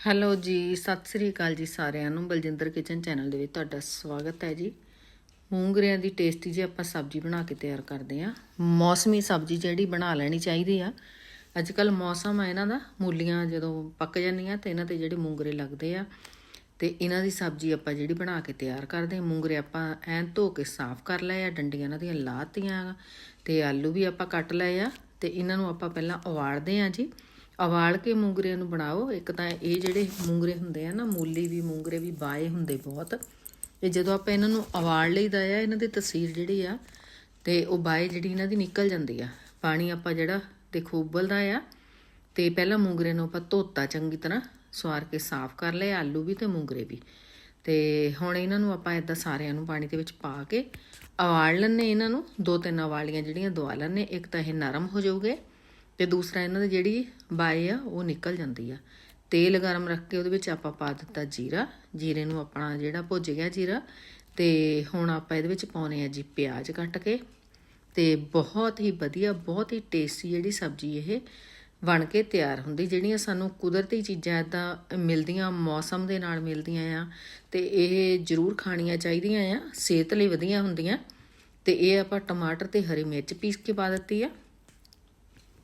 Hello ਜੀ, ਸਤਿ ਸ੍ਰੀ ਅਕਾਲ ਜੀ ਸਾਰਿਆਂ ਨੂੰ। ਬਲਜਿੰਦਰ ਕਿਚਨ ਚੈਨਲ ਦੇ ਵਿੱਚ ਤੁਹਾਡਾ ਸਵਾਗਤ ਹੈ ਜੀ। ਮੂੰਗਰਿਆਂ ਦੀ ਟੇਸਟੀ ਜੀ ਆਪਾਂ ਸਬਜ਼ੀ ਬਣਾ ਕੇ ਤਿਆਰ ਕਰਦੇ ਆ ਮੌਸਮੀ ਸਬਜ਼ੀ ਜਿਹੜੀ ਬਣਾ ਲੈਣੀ ਚਾਹੀਦੀ ਆ। ਅੱਜ ਕੱਲ ਮੌਸਮ ਆ ਇਹਨਾਂ ਦਾ। ਮੂਲੀਆਂ ਜਦੋਂ ਪੱਕ ਜਾਂਦੀਆਂ ਤੇ ਇਹਨਾਂ ਤੇ ਜਿਹੜੇ ਮੂੰਗਰੇ ਲੱਗਦੇ ਆ, ਤੇ ਇਹਨਾਂ ਦੀ ਸਬਜ਼ੀ ਆਪਾਂ ਜਿਹੜੀ ਬਣਾ ਕੇ ਤਿਆਰ ਕਰਦੇ ਆ ਮੂੰਗਰੇ ਆਪਾਂ ਐਨ ਧੋ ਕੇ ਸਾਫ਼ ਕਰ ਲਏ ਆ, ਡੰਡੀਆਂ ਇਹਨਾਂ ਦੀਆਂ ਲਾਤੀਆਂ ਤੇ ਆਲੂ ਵੀ ਆਪਾਂ ਕੱਟ ਲਏ ਆ, ਤੇ ਇਹਨਾਂ ਨੂੰ ਆਪਾਂ ਪਹਿਲਾਂ ਉਵਾਲਦੇ ਆ ਜੀ। ਉਵਾਲ ਕੇ ਮੂੰਗਰਿਆਂ ਨੂੰ ਬਣਾਓ। ਇੱਕ ਤਾਂ ਇਹ ਜਿਹੜੇ ਮੂੰਗਰੇ ਹੁੰਦੇ ਆ ਨਾ, ਮੂਲੀ ਵੀ ਮੂੰਗਰੇ ਵੀ ਬਾਏ ਹੁੰਦੇ ਬਹੁਤ। ਤੇ ਜਦੋਂ ਆਪਾਂ ਇਹਨਾਂ ਨੂੰ ਉਵਾਲ ਲਈਦਾ ਆ, ਇਹਨਾਂ ਦੀ ਤਸੀਰ ਜਿਹੜੀ ਆ, ਤੇ ਉਹ ਬਾਏ ਜਿਹੜੀ ਇਹਨਾਂ ਦੀ ਨਿਕਲ ਜਾਂਦੀ ਆ। ਪਾਣੀ ਆਪਾਂ ਜਿਹੜਾ ਦੇਖੋ ਉਬਲਦਾ ਆ, ਤੇ ਪਹਿਲਾਂ ਮੂੰਗਰੇ ਨੂੰ ਆਪਾਂ ਧੋਤਾ ਚੰਗੀ ਤਰ੍ਹਾਂ, ਸਵਾਰ ਕੇ ਸਾਫ਼ ਕਰ ਲਏ ਆਲੂ ਵੀ ਤੇ ਮੂੰਗਰੇ ਵੀ। ਤੇ ਹੁਣ ਇਹਨਾਂ ਨੂੰ ਆਪਾਂ ਇਦਾਂ ਸਾਰਿਆਂ ਨੂੰ ਪਾਣੀ ਦੇ ਵਿੱਚ ਪਾ ਕੇ ਉਵਾਲ ਲੈਣੇ ਇਹਨਾਂ ਨੂੰ। ਦੋ ਤਿੰਨ ਉਵਾਲੀਆਂ ਜਿਹੜੀਆਂ ਦਵਾ ਲੈਣੇ ਇੱਕ ਤਾਂ ਇਹ ਨਰਮ ਹੋ ਜਾਊਗੇ ਤੇ ਦੂਸਰਾ ਇਹਨਾਂ ਦੀ ਜਿਹੜੀ ਬਾਏ ਆ, ਉਹ ਨਿਕਲ ਜਾਂਦੀ ਆ। ਤੇਲ ਗਰਮ ਰੱਖ ਕੇ ਉਹਦੇ ਵਿੱਚ ਆਪਾਂ ਪਾ ਦਿੱਤਾ ਜੀਰਾ। ਜੀਰੇ ਨੂੰ ਆਪਣਾ ਜਿਹੜਾ ਭੁੱਜ ਗਿਆ ਜੀਰਾ, ਤੇ ਹੁਣ ਆਪਾਂ ਇਹਦੇ ਵਿੱਚ ਪਾਉਨੇ ਆ ਜੀ ਪਿਆਜ਼ ਕੱਟ ਕੇ। ਤੇ ਬਹੁਤ ਹੀ ਵਧੀਆ, ਬਹੁਤ ਹੀ ਟੇਸਟੀ ਜਿਹੜੀ ਸਬਜ਼ੀ ਇਹ ਬਣ ਕੇ ਤਿਆਰ ਹੁੰਦੀ, ਜਿਹੜੀਆਂ ਸਾਨੂੰ ਕੁਦਰਤੀ ਚੀਜ਼ਾਂ ਇਦਾਂ ਮਿਲਦੀਆਂ, ਮੌਸਮ ਦੇ ਨਾਲ ਮਿਲਦੀਆਂ ਆ। ਤੇ ਇਹ ਜ਼ਰੂਰ ਖਾਣੀਆਂ ਚਾਹੀਦੀਆਂ ਆ, ਸਿਹਤ ਲਈ ਵਧੀਆ ਹੁੰਦੀਆਂ। ਤੇ ਇਹ ਆਪਾਂ ਟਮਾਟਰ ਤੇ ਹਰੀ ਮਿਰਚ ਪੀਸ ਕੇ ਪਾ ਦਿੱਤੀ ਆ।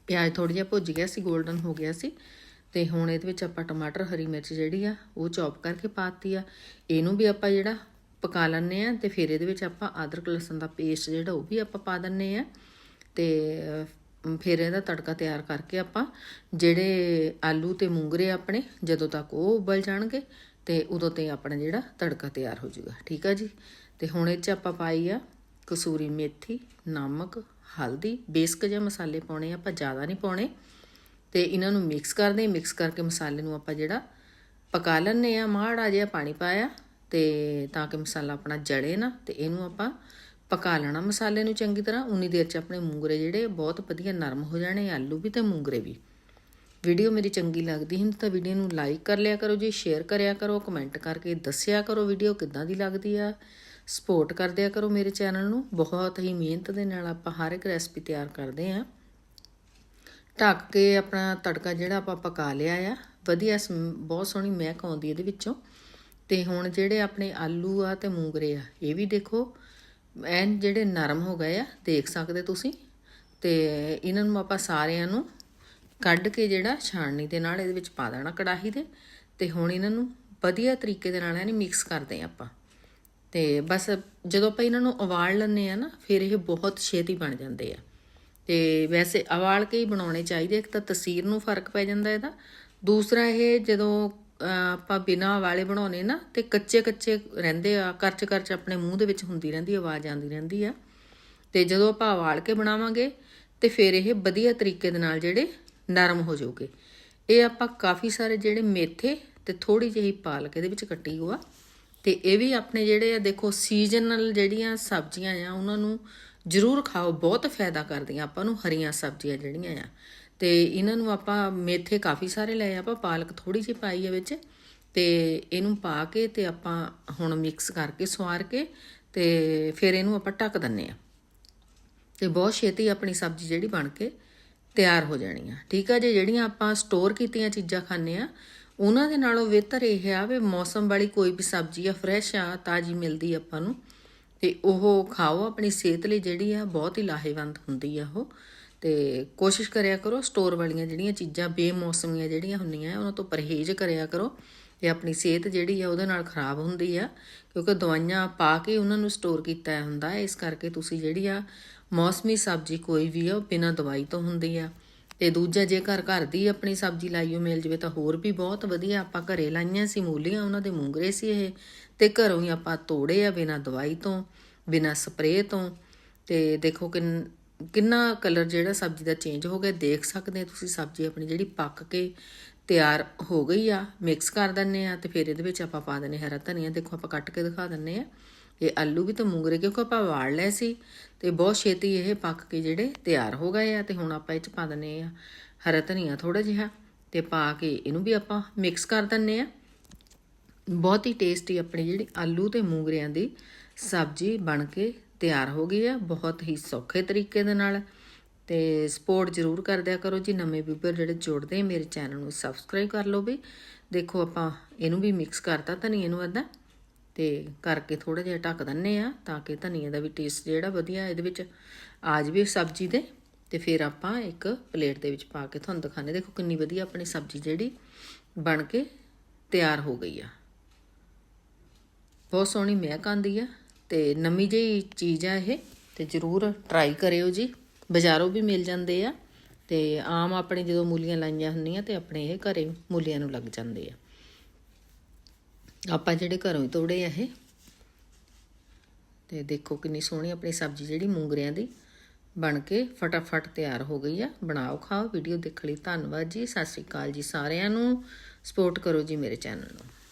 ਪਿਆਜ਼ ਥੋੜਾ ਜਿਹਾ ਭੁੱਜ ਗਿਆ ਸੀ 골ਡਨ ਹੋ ਗਿਆ ਸੀ। ਤੇ ਹੁਣ ਇਹਦੇ ਵਿੱਚ ਆਪਾਂ ਟਮਾਟਰ, ਹਰੀ ਮਿਰਚ ਜਿਹੜੀ ਆ, ਉਹ ਚੌਪ ਕਰਕੇ ਪਾਤੀ ਆ। ਇਹਨੂੰ ਵੀ ਆਪਾਂ ਜਿਹੜਾ ਪਕਾ ਲੈਣੇ ਆ ਤੇ ਫਿਰ ਇਹਦੇ ਵਿੱਚ ਆਪਾਂ ਅਦਰਕ, ਲਸਣ ਦਾ ਪੇਸਟ ਜਿਹੜਾ ਉਹ ਵੀ ਆਪਾਂ ਪਾ ਦਿੰਨੇ ਆ। ਤੇ ਫਿਰ ਇਹਦਾ ਤੜਕਾ ਤਿਆਰ ਕਰਕੇ ਆਪਾਂ ਜਿਹੜੇ ਆਲੂ ਤੇ ਮੂੰਗਰੇ ਆਪਣੇ, ਜਦੋਂ ਤੱਕ ਉਹ ਉਬਲ ਜਾਣਗੇ ਤੇ ਉਦੋਂ ਤੇ ਆਪਣਾ ਜਿਹੜਾ ਤੜਕਾ ਤਿਆਰ ਹੋ ਜਾਊਗਾ। ਠੀਕ ਆ ਜੀ? ਤੇ ਹੁਣ ਇਹ ਚ ਆਪਾਂ ਪਾਈ ਆ ਕਸੂਰੀ ਮੇਥੀ, ਨਮਕ ਹਲਦੀ, ਬੇਸਿਕ ਜਿਹੇ ਮਸਾਲੇ ਪਾਉਣੇ, ਆਪਾਂ ਜ਼ਿਆਦਾ ਨਹੀਂ ਪਾਉਣੇ। ਤੇ ਇਹਨਾਂ ਨੂੰ ਮਿਕਸ ਕਰਦੇ ਮਿਕਸ ਕਰਕੇ ਮਸਾਲੇ ਨੂੰ ਆਪਾਂ ਜਿਹੜਾ ਪਕਾ ਲੈਣੇ ਆ ਮਾੜਾ ਜਿਹਾ ਪਾਣੀ ਪਾਇਆ, ਤੇ ਤਾਂ ਕਿ ਮਸਾਲਾ ਆਪਣਾ ਜੜੇ ਨਾ, ਤੇ ਇਹਨੂੰ ਆਪਾਂ ਪਕਾ ਲੈਣਾ ਮਸਾਲੇ ਨੂੰ ਚੰਗੀ ਤਰ੍ਹਾਂ। ਉਨੀ ਦੇਰ ਚ ਆਪਣੇ ਮੂੰਗਰੇ ਜਿਹੜੇ ਬਹੁਤ ਵਧੀਆ ਨਰਮ ਹੋ ਜਾਣੇ, ਆਲੂ ਵੀ ਤੇ ਮੂੰਗਰੇ ਵੀ। ਵੀਡੀਓ ਮੇਰੀ ਚੰਗੀ ਲੱਗਦੀ ਹੈ ਤਾਂ ਵੀਡੀਓ ਨੂੰ ਲਾਈਕ ਕਰ ਲਿਆ ਕਰੋ, ਜੀ ਸ਼ੇਅਰ ਕਰਿਆ ਕਰੋ ਕਮੈਂਟ ਕਰਕੇ ਦੱਸਿਆ ਕਰੋ ਵੀਡੀਓ ਕਿੱਦਾਂ ਦੀ ਲੱਗਦੀ ਆ। ਸਪੋਰਟ ਕਰਦਿਆ ਕਰੋ ਮੇਰੇ ਚੈਨਲ ਨੂੰ। ਬਹੁਤ ਹੀ ਮਿਹਨਤ ਦੇ ਨਾਲ ਆਪਾਂ ਹਰ ਇੱਕ ਰੈਸਪੀ ਤਿਆਰ ਕਰਦੇ ਆਂ ਢੱਕ ਕੇ ਆਪਣਾ ਤੜਕਾ ਜਿਹੜਾ ਆਪਾਂ ਪਕਾ ਲਿਆ ਆ। ਵਧੀਆ ਬਹੁਤ ਸੋਹਣੀ ਮਹਿਕ ਆਉਂਦੀ ਇਹਦੇ ਵਿੱਚੋਂ। ਤੇ ਹੁਣ ਜਿਹੜੇ ਆਪਣੇ ਆਲੂ ਆ ਤੇ ਮੂੰਗਰੇ ਆ, ਇਹ ਵੀ ਦੇਖੋ। ਐਨ ਜਿਹੜੇ ਨਰਮ ਹੋ ਗਏ ਆ, ਦੇਖ ਸਕਦੇ ਤੁਸੀਂ। ਤੇ ਇਹਨਾਂ ਨੂੰ ਆਪਾਂ ਸਾਰਿਆਂ ਨੂੰ ਕੱਢ ਕੇ ਜਿਹੜਾ ਛਾਣਨੀ ਦੇ ਨਾਲ ਇਹਦੇ ਵਿੱਚ ਪਾ ਦੇਣਾ ਕੜਾਹੀ ਦੇ ਤੇ ਹੁਣ ਇਹਨਾਂ ਨੂੰ ਵਧੀਆ ਤਰੀਕੇ ਦੇ ਨਾਲ ਇਹਨੇ ਮਿਕਸ ਕਰਦੇ ਆ ਆਪਾਂ। ਤੇ ਬਸ ਜਦੋਂ ਆਪਾਂ ਇਹਨਾਂ ਨੂੰ ਉਵਾਲ ਲੈਂਦੇ ਆ ਨਾ, ਫਿਰ ਇਹ ਬਹੁਤ ਛੇਤੀ ਬਣ ਜਾਂਦੇ ਆ। ਤੇ ਵੈਸੇ ਉਵਾਲ ਕੇ ਹੀ ਬਣਾਉਣੇ ਚਾਹੀਦੇ ਇੱਕ ਤਾਂ ਤਸੀਰ ਨੂੰ ਫ਼ਰਕ ਪੈ ਜਾਂਦਾ ਇਹਦਾ। ਦੂਸਰਾ ਇਹ ਜਦੋਂ ਆਪਾਂ ਬਿਨਾ ਵਾਲੇ ਬਣਾਉਨੇ ਨਾ, ਤੇ ਕੱਚੇ ਕੱਚੇ ਰਹਿੰਦੇ ਆ, ਕਰਚ ਕਰਚ ਆਪਣੇ ਮੂੰਹ ਦੇ ਵਿੱਚ ਹੁੰਦੀ ਰਹਿੰਦੀ ਆਵਾਜ਼ ਆਉਂਦੀ ਰਹਿੰਦੀ ਆ। ਤੇ ਜਦੋਂ ਆਪਾਂ ਉਵਾਲ ਕੇ ਬਣਾਵਾਂਗੇ, ਤੇ ਫਿਰ ਇਹ ਵਧੀਆ ਤਰੀਕੇ ਦੇ ਨਾਲ ਜਿਹੜੇ ਨਰਮ ਹੋ ਜਾਊਗੇ। ਇਹ ਆਪਾਂ ਕਾਫੀ ਸਾਰੇ ਜਿਹੜੇ ਮੇਥੇ ਤੇ ਥੋੜੀ ਜਿਹੀ ਪਾਲਕ ਇਹਦੇ ਵਿੱਚ ਕੱਟੀ ਹੋਆ। ਤੇ ਇਹ ਵੀ ਆਪਣੇ ਜਿਹੜੇ ਆ, ਦੇਖੋ ਸੀਜ਼ਨਲ ਜਿਹੜੀਆਂ ਸਬਜ਼ੀਆਂ ਆ, ਉਹਨਾਂ ਨੂੰ ਜ਼ਰੂਰ ਖਾਓ, ਬਹੁਤ ਫਾਇਦਾ ਕਰਦੀਆਂ, ਆਪਾਂ ਨੂੰ ਹਰੀਆਂ ਸਬਜ਼ੀਆਂ ਜਿਹੜੀਆਂ ਆ। ਤੇ ਇਹਨਾਂ ਨੂੰ ਆਪਾਂ ਮੇਥੇ ਕਾਫੀ ਸਾਰੇ ਲਏ ਆਪਾਂ ਪਾਲਕ ਥੋੜੀ ਜਿਹੀ ਪਾਈ ਹੈ ਵਿੱਚ, ਤੇ ਇਹਨੂੰ ਪਾ ਕੇ ਤੇ ਆਪਾਂ ਹੁਣ ਮਿਕਸ ਕਰਕੇ ਸਵਾਰ ਕੇ ਤੇ ਫਿਰ ਇਹਨੂੰ ਆਪਾਂ ਢੱਕ ਦਿੰਨੇ ਆ। ਤੇ ਬਹੁਤ ਛੇਤੀ ਆਪਣੀ ਸਬਜ਼ੀ ਜਿਹੜੀ ਬਣ ਕੇ ਤਿਆਰ ਹੋ ਜਾਣੀ ਆ। ਠੀਕ ਆ ਜੇ, ਜਿਹੜੀਆਂ ਆਪਾਂ ਸਟੋਰ ਕੀਤੀਆਂ ਚੀਜ਼ਾਂ ਖਾਂਦੇ ਆ ਉਹਨਾਂ ਦੇ ਨਾਲੋਂ ਬਿਹਤਰ ਇਹ ਆ ਵੀ ਮੌਸਮ ਵਾਲੀ ਕੋਈ ਵੀ ਸਬਜ਼ੀ ਆ ਫਰੈਸ਼ ਆ, ਤਾਜੀ ਮਿਲਦੀ ਆਪਾਂ ਨੂੰ। ਤੇ ਉਹ ਖਾਓ, ਆਪਣੀ ਸਿਹਤ ਲਈ ਜਿਹੜੀ ਆ, ਬਹੁਤ ਹੀ ਲਾਹੇਵੰਦ ਹੁੰਦੀ ਆ ਉਹ। ਤੇ ਕੋਸ਼ਿਸ਼ ਕਰਿਆ ਕਰੋ ਸਟੋਰ ਵਾਲੀਆਂ ਜਿਹੜੀਆਂ ਚੀਜ਼ਾਂ, ਬੇਮੌਸਮੀਆਂ ਜਿਹੜੀਆਂ ਹੁੰਦੀਆਂ ਉਹਨਾਂ ਤੋਂ ਪਰਹੇਜ਼ ਕਰਿਆ ਕਰੋ। ਤੇ ਆਪਣੀ ਸਿਹਤ ਜਿਹੜੀ ਆ, ਉਹਦੇ ਨਾਲ ਖਰਾਬ ਹੁੰਦੀ ਆ। ਕਿਉਂਕਿ ਦਵਾਈਆਂ ਪਾ ਕੇ ਉਹਨਾਂ ਨੂੰ ਸਟੋਰ ਕੀਤਾ ਹੁੰਦਾ ਹੈ ਇਸ ਕਰਕੇ ਤੁਸੀਂ ਜਿਹੜੀ ਆ, ਮੌਸਮੀ ਸਬਜ਼ੀ ਕੋਈ ਵੀ ਆ, ਉਹ ਬਿਨਾਂ ਦਵਾਈ ਤੋਂ ਹੁੰਦੀ ਆ। ਤੇ ਦੂਜਾ ਜੇ ਘਰ ਘਰ ਦੀ ਆਪਣੀ ਸਬਜ਼ੀ ਲਾਈਓ ਮਿਲ ਜਵੇ ਤਾਂ ਹੋਰ ਵੀ ਬਹੁਤ ਵਧੀਆ। ਆਪਾਂ ਘਰੇ ਲਾਈਆਂ ਸੀ ਮੂਲੀਆਂ, ਉਹਨਾਂ ਦੇ ਮੂੰਗਰੇ ਸੀ ਇਹ। ਤੇ ਘਰੋਂ ਹੀ ਆਪਾਂ ਤੋੜੇ ਆ ਬਿਨਾਂ ਦਵਾਈ ਤੋਂ, ਬਿਨਾਂ ਸਪਰੇਅ ਤੋਂ। ਤੇ ਦੇਖੋ ਕਿ ਕਿੰਨਾ ਕਲਰ ਜਿਹੜਾ ਸਬਜ਼ੀ ਦਾ ਚੇਂਜ ਹੋ ਗਿਆ। ਦੇਖ ਸਕਦੇ ਤੁਸੀਂ ਸਬਜ਼ੀ ਆਪਣੀ ਜਿਹੜੀ ਪੱਕ ਕੇ ਤਿਆਰ ਹੋ ਗਈ ਆ। ਮਿਕਸ ਕਰ ਦਿੰਨੇ ਆ ਤੇ ਫਿਰ ਇਹਦੇ ਵਿੱਚ ਆਪਾਂ ਪਾ ਦਿੰਨੇ ਹਰਾ ਧਨੀਆ। ਦੇਖੋ ਆਪਾਂ ਕੱਟ ਕੇ ਦਿਖਾ ਦਿੰਨੇ ਆ। ਇਹ ਆਲੂ ਵੀ ਤਾਂ ਮੂੰਗਰੇ ਕਿਉਂਕਿ ਆਪਾਂ ਵਾੜ ਲਏ ਸੀ ਤੇ ਬਹੁਤ ਛੇਤੀ ਇਹ ਪੱਕ ਕੇ ਜਿਹੜੇ ਤਿਆਰ ਹੋ ਗਏ ਆ ਤੇ ਹੁਣ ਆਪਾਂ ਇਹ ਚ ਪਾ ਦਿੰਨੇ ਆ ਹਰਾ ਧਨੀਆ ਥੋੜਾ ਜਿਹਾ ਤੇ ਪਾ ਕੇ ਇਹਨੂੰ ਵੀ ਆਪਾਂ ਮਿਕਸ ਕਰ ਦਿੰਨੇ ਆ। ਬਹੁਤ ਹੀ ਟੇਸਟੀ ਆਪਣੀ ਜਿਹੜੀ ਆਲੂ ਤੇ ਮੂੰਗਰਿਆਂ ਦੀ ਸਬਜ਼ੀ ਬਣ ਕੇ ਤਿਆਰ ਹੋ ਗਈ ਆ, ਬਹੁਤ ਹੀ ਸੌਖੇ ਤਰੀਕੇ ਦੇ ਨਾਲ ਤੇ ਸਪੋਰਟ ਜ਼ਰੂਰ ਕਰਦਿਆ ਕਰੋ ਜੀ। ਨਵੇਂ ਵੀਵਰ ਜਿਹੜੇ ਜੁੜਦੇ ਮੇਰੇ ਚੈਨਲ ਨੂੰ ਸਬਸਕ੍ਰਾਈਬ ਕਰ ਲਓ ਵੀ। ਦੇਖੋ ਆਪਾਂ ਇਹਨੂੰ ਵੀ ਮਿਕਸ ਕਰਤਾ ਧਨੀਏ ਨੂੰ ਅੱਧਾ। ਤੇ ਕਰਕੇ ਥੋੜਾ ਜਿਹਾ ਢੱਕ ਦਿੰਨੇ ਆ ਤਾਂ ਕਿ ਧਨੀਏ ਦਾ ਵੀ ਟੇਸਟ ਜਿਹੜਾ ਵਧੀਆ ਇਹਦੇ ਵਿੱਚ ਆ ਜਾਵੇ ਸਬਜ਼ੀ ਦੇ। ਤੇ ਫਿਰ ਆਪਾਂ ਇੱਕ ਪਲੇਟ ਦੇ ਵਿੱਚ ਪਾ ਕੇ ਤੁਹਾਨੂੰ ਦਿਖਾਣੇ ਦੇਖੋ ਕਿੰਨੀ ਵਧੀਆ ਆਪਣੀ ਸਬਜ਼ੀ ਜਿਹੜੀ ਬਣ ਕੇ ਤਿਆਰ ਹੋ ਗਈ ਆ। ਬਹੁਤ ਸੋਹਣੀ ਮਹਿਕ ਆਉਂਦੀ ਆ ਤੇ ਨਵੀਂ ਜਿਹੀ ਚੀਜ਼ ਆ ਇਹ ਤੇ ਜਰੂਰ ਟਰਾਈ ਕਰਿਓ ਜੀ। ਬਾਜ਼ਾਰੋਂ ਵੀ ਮਿਲ ਜਾਂਦੇ ਆ ਤੇ ਆਮ ਆਪਣੇ ਜਦੋਂ ਮੂਲੀਆਂ ਲਾਈਆਂ ਹੁੰਦੀਆਂ ਤੇ ਆਪਣੇ ਇਹ ਘਰੇ ਮੂਲੀਆਂ ਨੂੰ ਲੱਗ ਜਾਂਦੇ ਆ। ਆਪਾਂ ਜਿਹੜੇ ਘਰੋਂ ਹੀ ਤੋੜੇ ਆ ਇਹ। ਤੇ ਦੇਖੋ ਕਿੰਨੀ ਸੋਹਣੀ ਆਪਣੀ ਸਬਜ਼ੀ ਜਿਹੜੀ ਮੂੰਗਰਿਆਂ ਦੀ ਬਣ ਕੇ ਫਟਾਫਟ ਤਿਆਰ ਹੋ ਗਈ ਆ। ਬਣਾਓ, ਖਾਓ, ਵੀਡੀਓ ਦੇਖਣ ਲਈ ਧੰਨਵਾਦ ਜੀ। ਸਤਿ ਸ਼੍ਰੀ ਅਕਾਲ ਜੀ ਸਾਰਿਆਂ ਨੂੰ। ਸਪੋਰਟ ਕਰੋ ਜੀ ਮੇਰੇ ਚੈਨਲ ਨੂੰ।